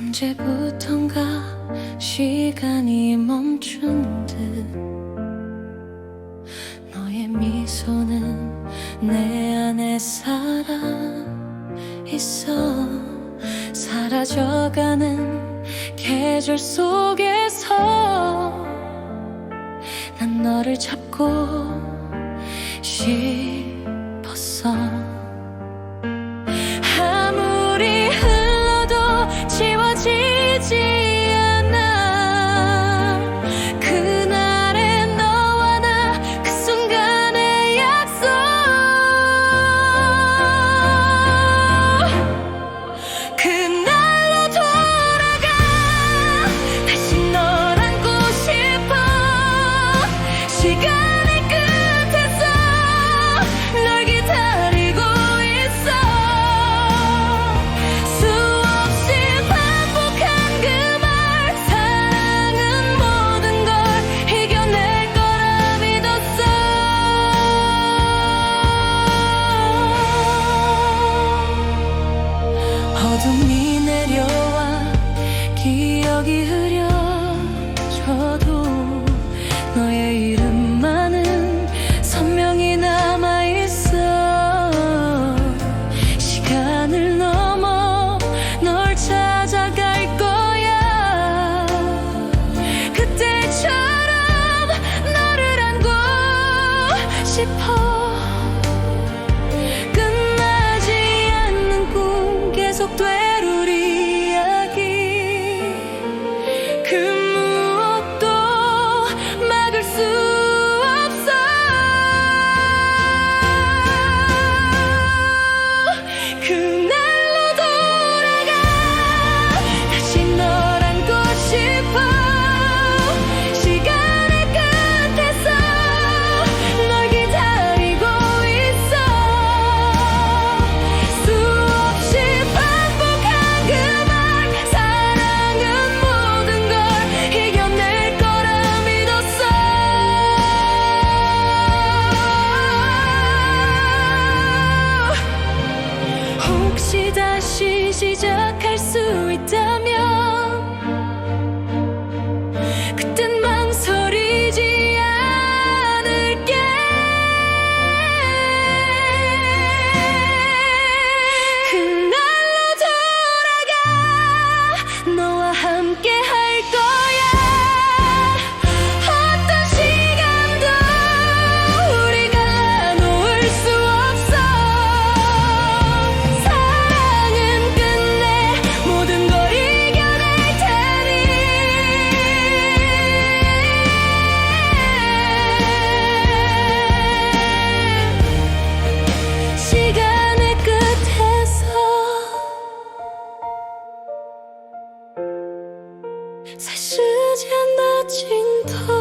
언제부턴가 시간이 멈춘 듯 너의 미소는 내 안에 살아 있어 사라져가는 계절 속에서 난 너를 잡고 싶었어 흐려져도 너의 이름만은 선명히 남아있어. 시간을 넘어 널 찾아갈 거야. 그때처럼 너를 안고 싶어. 끝나지 않는 꿈 계속될 혹시 다시 시작할 수 있다면 在时间的尽头。